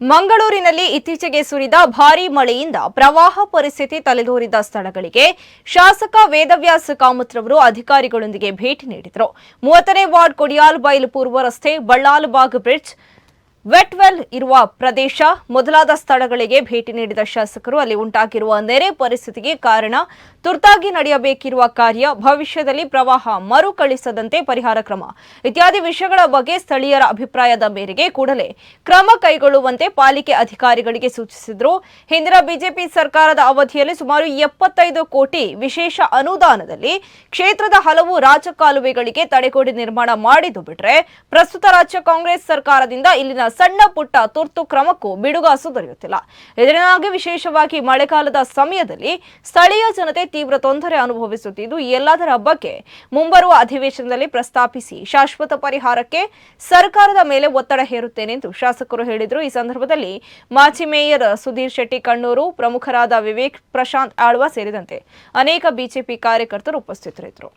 ಮಂಗಳೂರಿನಲ್ಲಿ ಇತ್ತೀಚೆಗೆ ಸುರಿದ ಭಾರೀ ಮಳೆಯಿಂದ ಪ್ರವಾಹ ಪರಿಸ್ಥಿತಿ ತಲೆದೋರಿದ ಸ್ಥಳಗಳಿಗೆ ಶಾಸಕ ವೇದವ್ಯಾಸ ಕಾಮತ್ರವರು ಅಧಿಕಾರಿಗಳೊಂದಿಗೆ ಭೇಟಿ ನೀಡಿದರು. ಮೂವತ್ತನೇ ವಾರ್ಡ್ ಕೊಡಿಯಾಲ್ ಬೈಲ್ ಪೂರ್ವ ರಸ್ತೆ ಬಳ್ಳಾಲ್ಬಾಗ್ ಬ್ರಿಡ್ಜ್ ವೆಟ್ವೆಲ್ ಇರುವ ಪ್ರದೇಶ, ಮೊದಲಾದ ಸ್ಥಳಗಳಿಗೆ ಭೇಟಿ ನೀಡಿದ ಶಾಸಕರು ಅಲ್ಲಿ ಉಂಟಾಗಿರುವ ನೆರೆ ಪರಿಸ್ಥಿತಿಗೆ ಕಾರಣ, ತುರ್ತಾಗಿ ನಡೆಯಬೇಕಿರುವ ಕಾರ್ಯ, ಭವಿಷ್ಯದಲ್ಲಿ ಪ್ರವಾಹ ಮರುಕಳಿಸದಂತೆ ಪರಿಹಾರ ಕ್ರಮ ಇತ್ಯಾದಿ ವಿಷಯಗಳ ಬಗ್ಗೆ ಸ್ಥಳೀಯರ ಅಭಿಪ್ರಾಯದ ಮೇರೆಗೆ ಕೂಡಲೇ ಕ್ರಮ ಕೈಗೊಳ್ಳುವಂತೆ ಪಾಲಿಕೆ ಅಧಿಕಾರಿಗಳಿಗೆ ಸೂಚಿಸಿದರು. ಹಿಂದಿನ ಬಿಜೆಪಿ ಸರ್ಕಾರದ ಅವಧಿಯಲ್ಲಿ ಸುಮಾರು ಎಪ್ಪತ್ತೈದು ಕೋಟಿ ವಿಶೇಷ ಅನುದಾನದಲ್ಲಿ ಕ್ಷೇತ್ರದ ಹಲವು ರಾಜಕಾಲುವೆಗಳಿಗೆ ತಡೆಗೋಡೆ ನಿರ್ಮಾಣ ಮಾಡಿದ್ದು ಬಿಟ್ರೆ, ಪ್ರಸ್ತುತ ರಾಜ್ಯ ಕಾಂಗ್ರೆಸ್ ಸರ್ಕಾರದಿಂದ ಇಲ್ಲಿನ ಸಣ್ಣ ಪುಟ್ಟ ತುರ್ತು ಕ್ರಮಕ್ಕೂ ಬಿಡುಗಾಸು ದೊರೆಯುತ್ತಿಲ್ಲ ಇದರಿಂದಾಗಿ ವಿಶೇಷವಾಗಿ ಮಳೆಗಾಲದ ಸಮಯದಲ್ಲಿ ಸ್ಥಳೀಯ ಜನತೆ ತೀವ್ರ ತೊಂದರೆ ಅನುಭವಿಸುತ್ತಿದ್ದು, ಎಲ್ಲದರ ಬಗ್ಗೆ ಮುಂಬರುವ ಅಧಿವೇಶನದಲ್ಲಿ ಪ್ರಸ್ತಾಪಿಸಿ ಶಾಶ್ವತ ಪರಿಹಾರಕ್ಕೆ ಸರ್ಕಾರದ ಮೇಲೆ ಒತ್ತಡ ಹೇರುತ್ತೇನೆ ಎಂದು ಶಾಸಕರು ಹೇಳಿದರು. ಈ ಸಂದರ್ಭದಲ್ಲಿ ಮಾಜಿ ಮೇಯರ್ ಸುಧೀರ್ ಶೆಟ್ಟಿ ಕಣ್ಣೂರು, ಪ್ರಮುಖರಾದ ವಿವೇಕ್ ಪ್ರಶಾಂತ್ ಆಳ್ವ ಸೇರಿದಂತೆ ಅನೇಕ ಬಿಜೆಪಿ ಕಾರ್ಯಕರ್ತರು ಉಪಸ್ಥಿತರಿದ್ದರು.